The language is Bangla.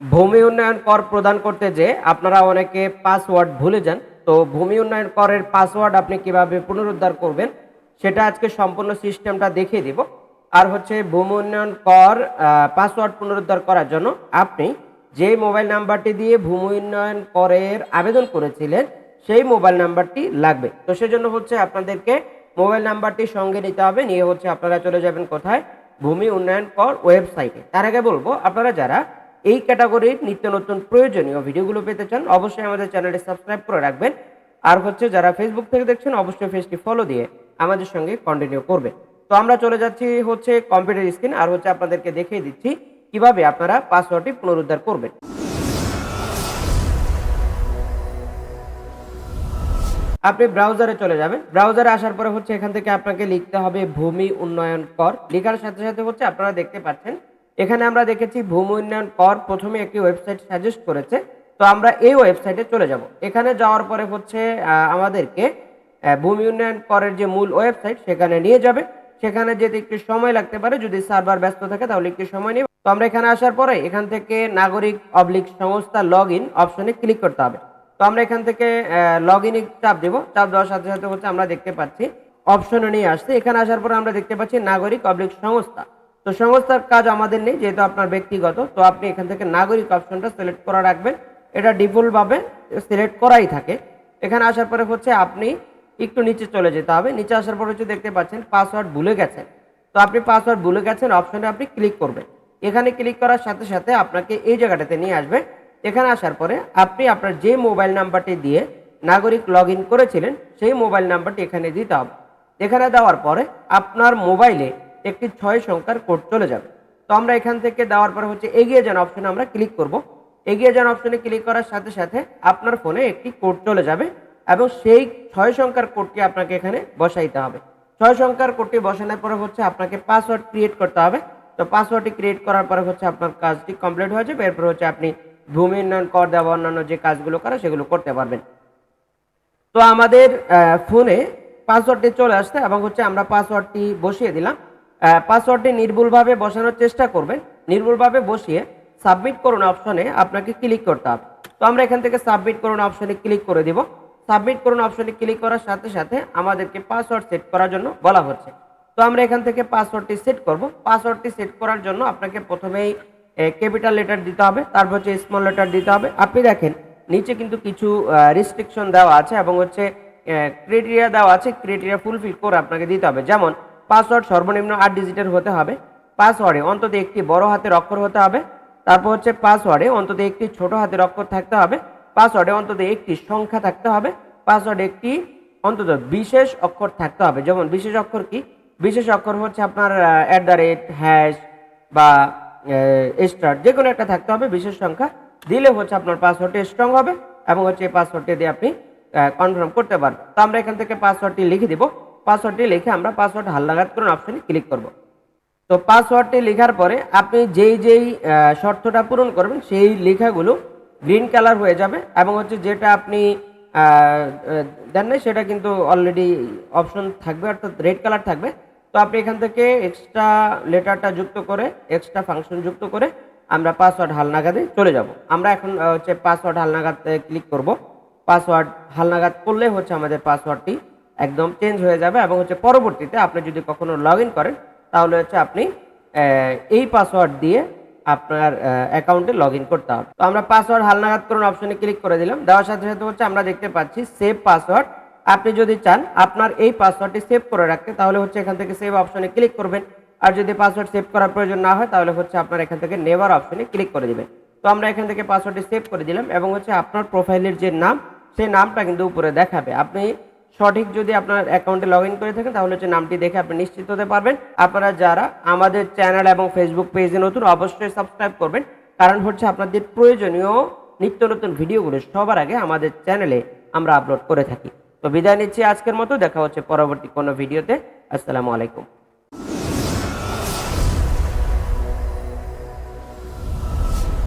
ভূমি উন্নয়ন কর প্রদান করতে যে আপনারা অনেকে পাসওয়ার্ড ভুলে যান, তো ভূমি উন্নয়ন করের পাসওয়ার্ড আপনি কীভাবে পুনরুদ্ধার করবেন, সেটা আজকে সম্পূর্ণ সিস্টেমটা দেখিয়ে দিব। আর হচ্ছে ভূমি উন্নয়ন কর পাসওয়ার্ড পুনরুদ্ধার করার জন্য আপনি যে মোবাইল নাম্বারটি দিয়ে ভূমি উন্নয়ন করের আবেদন করেছিলেন, সেই মোবাইল নাম্বারটি লাগবে। তো সেজন্য হচ্ছে আপনাদেরকে মোবাইল নাম্বারটি সঙ্গে নিতে হবে, নিয়ে হচ্ছে আপনারা চলে যাবেন কোথায়? ভূমি উন্নয়ন কর ওয়েবসাইটে। তার আগে বলব, আপনারা যারা এই ক্যাটাগরির নিত্য নতুন প্রয়োজনীয় ভিডিওগুলো পেতে চান, অবশ্যই আমাদের চ্যানেলটি সাবস্ক্রাইব করে রাখবেন। আর হচ্ছে যারা ফেসবুক থেকে দেখছেন, অবশ্যই পেজটি ফলো দিয়ে আমাদের সঙ্গে কন্টিনিউ করবেন। তো আমরা চলে যাচ্ছি হচ্ছে কম্পিউটার স্ক্রিন আর হচ্ছে আপনাদেরকে দেখিয়ে দিচ্ছি কীভাবে আপনারা পাসওয়ার্ডটি পুনরুদ্ধার করবেন। আপনি ব্রাউজারে চলে যাবেন। ব্রাউজারে আসার পরে হচ্ছে এখান থেকে আপনাকে লিখতে হবে ভূমি উন্নয়ন কর। লেখার সাথে সাথে হচ্ছে আপনারা দেখতে পাচ্ছেন এখানে আমরা দেখেছি ভূমি উন্নয়ন কর প্রথমে একটি ওয়েবসাইট সাজেস্ট করেছে। তো আমরা এই ওয়েবসাইটে চলে যাব। এখানে যাওয়ার পরে হচ্ছে আমাদেরকে ভূমি উন্নয়ন করের যে মূল ওয়েবসাইট সেখানে নিয়ে যাবে। সেখানে যেতে একটু সময় লাগতে পারে। যদি সার্ভার ব্যস্ত থাকে তাহলে একটু সময় নেবে। তো আমরা এখানে আসার পরে এখান থেকে নাগরিক অবলিক সংস্থা লগ ইন অপশনে ক্লিক করতে হবে। তো আমরা এখান থেকে লগ ইনে চাপ দেব। চাপ দেওয়ার সাথে সাথে হচ্ছে আমরা দেখতে পাচ্ছি অপশনে নিয়ে আসছে। এখানে আসার পরে আমরা দেখতে পাচ্ছি নাগরিক অবলিক সংস্থা। তো সংস্থার কাজ আমাদের নেই, যেহেতু আপনার ব্যক্তিগত, তো আপনি এখান থেকে নাগরিক অপশনটা সিলেক্ট করা রাখবেন। এটা ডিফল্টভাবে সিলেক্ট করাই থাকে। এখানে আসার পরে হচ্ছে আপনি একটু নিচে চলে যেতে হবে। নিচে আসার পরে হচ্ছে দেখতে পাচ্ছেন পাসওয়ার্ড ভুলে গেছেন। তো আপনি পাসওয়ার্ড ভুলে গেছেন অপশনে আপনি ক্লিক করবেন। এখানে ক্লিক করার সাথে সাথে আপনাকে এই জায়গাটাতে নিয়ে আসবে। এখানে আসার পরে আপনি আপনার যে মোবাইল নাম্বারটি দিয়ে নাগরিক লগ করেছিলেন, সেই মোবাইল নাম্বারটি এখানে দিতে হবে। এখানে দেওয়ার পরে আপনার মোবাইলে একটি ছয় সংখ্যার কোড চলে যাবে। তো আমরা এখান থেকে দেওয়ার পরে হচ্ছে এগিয়ে যান অপশনে আমরা ক্লিক করব। এগিয়ে যান অপশনে ক্লিক করার সাথে সাথে আপনার ফোনে একটি কোড চলে যাবে এবং সেই ছয় সংখ্যার কোডটি আপনাকে এখানে বসাইতে হবে। ছয় সংখ্যার কোডটি বসানোর পরে হচ্ছে আপনাকে পাসওয়ার্ড ক্রিয়েট করতে হবে। তো পাসওয়ার্ডটি ক্রিয়েট করার পরে হচ্ছে আপনার কাজটি কমপ্লিট হয়ে যাবে। এরপর হচ্ছে আপনি ভূমি উন্নয়ন কর দেওয়া অন্যান্য যে কাজগুলো করে সেগুলো করতে পারবেন। তো আমাদের ফোনে পাসওয়ার্ডটি চলে আসছে এবং হচ্ছে আমরা পাসওয়ার্ডটি বসিয়ে দিলাম। পাসওয়ার্ডটি নির্ভুলভাবে বসানোর চেষ্টা করবেন। নির্ভুলভাবে বসিয়ে সাবমিট করুন অপশনে আপনাকে ক্লিক করতে হবে। তো আমরা এখান থেকে সাবমিট করুন অপশনে ক্লিক করে দিব। সাবমিট করুন অপশনে ক্লিক করার সাথে সাথে আমাদেরকে পাসওয়ার্ড সেট করার জন্য বলা হচ্ছে। তো আমরা এখান থেকে পাসওয়ার্ডটি সেট করব। পাসওয়ার্ডটি সেট করার জন্য আপনাকে প্রথমেই ক্যাপিটাল লেটার দিতে হবে, তারপর হচ্ছে স্মল লেটার দিতে হবে। আপনি দেখেন, নিচে কিন্তু কিছু রিস্ট্রিকশন দেওয়া আছে এবং হচ্ছে ক্রাইটেরিয়া দেওয়া আছে। ক্রাইটেরিয়া ফুলফিল করে আপনাকে দিতে হবে। যেমন পাসওয়ার্ড সর্বনিম্ন আট ডিজিটের হতে হবে। পাসওয়ার্ডে অন্তত একটি বড় হাতের অক্ষর হতে হবে। তারপর হচ্ছে পাসওয়ার্ডে অন্তত একটি ছোট হাতের অক্ষর থাকতে হবে। পাসওয়ার্ডে অন্তত একটি সংখ্যা থাকতে হবে। পাসওয়ার্ডে একটি অন্তত বিশেষ অক্ষর থাকতে হবে। যেমন বিশেষ অক্ষর কি? বিশেষ অক্ষর হচ্ছে আপনার অ্যাট দ্য রেট হ্যাশ বা স্টার যে কোনো একটা থাকতে হবে বিশেষ সংখ্যা। দিলে হচ্ছে আপনার পাসওয়ার্ডটি স্ট্রং হবে এবং হচ্ছে এই পাসওয়ার্ডটি দিয়ে আপনি কনফার্ম করতে পারবেন। তো আমরা এখান থেকে পাসওয়ার্ডটি লিখে দিব। পাসওয়ার্ডটি লিখে আমরা পাসওয়ার্ড হালনাগাদ করুন অপশনে ক্লিক করব। তো পাসওয়ার্ডটি লেখার পরে আপনি যেই যেই শর্তটা পূরণ করবেন, সেই লেখাগুলো গ্রিন কালার হয়ে যাবে এবং হচ্ছে যেটা আপনি দেন নাই, সেটা কিন্তু অলরেডি অপশন থাকবে, অর্থাৎ রেড কালার থাকবে। তো আপনি এখান থেকে এক্সট্রা লেটারটা যুক্ত করে এক্সট্রা ফাংশন যুক্ত করে আমরা পাসওয়ার্ড হালনাগাদে চলে যাব। আমরা এখন হচ্ছে পাসওয়ার্ড হালনাগাদে ক্লিক করব। পাসওয়ার্ড হালনাগাদ করলে হচ্ছে আমাদের পাসওয়ার্ডটি একদম চেঞ্জ হয়ে যাবে এবং হচ্ছে পরবর্তীতে আপনি যদি কখনো লগ করেন, তাহলে হচ্ছে আপনি এই পাসওয়ার্ড দিয়ে আপনার অ্যাকাউন্টে লগ করতে হবে। তো আমরা পাসওয়ার্ড হালনাগাদ করুন অপশনে ক্লিক করে দিলাম। দেওয়ার সাথে সাথে হচ্ছে আমরা দেখতে পাচ্ছি সেভ পাসওয়ার্ড আপনি যদি চান আপনার এই পাসওয়ার্ডটি সেভ করে রাখতে, তাহলে হচ্ছে এখান থেকে সেভ অপশনে ক্লিক করবেন। আর যদি পাসওয়ার্ড সেভ করার প্রয়োজন না হয়, তাহলে হচ্ছে আপনার এখান থেকে নেভার অপশনে ক্লিক করে দেবেন। তো আমরা এখান থেকে পাসওয়ার্ডটি সেভ করে দিলাম এবং হচ্ছে আপনার প্রোফাইলের যে নাম সেই নামটা কিন্তু উপরে দেখাবে। আপনি সঠিক যদি আপনার অ্যাকাউন্টে লগ ইন করে থাকেন, তাহলে হচ্ছে নামটি দেখে আপনি নিশ্চিত হতে পারবেন। আপনারা যারা আমাদের চ্যানেল এবং ফেসবুক পেজে নতুন, অবশ্যই সাবস্ক্রাইব করবেন। কারণ হচ্ছে আপনাদের প্রয়োজনীয় নিত্য নতুন ভিডিওগুলো সবার আগে আমাদের চ্যানেলে আমরা আপলোড করে থাকি। তো বিদায় নিচ্ছি আজকের মতো। দেখা হচ্ছে পরবর্তী কোনো ভিডিওতে। আসসালামু আলাইকুম।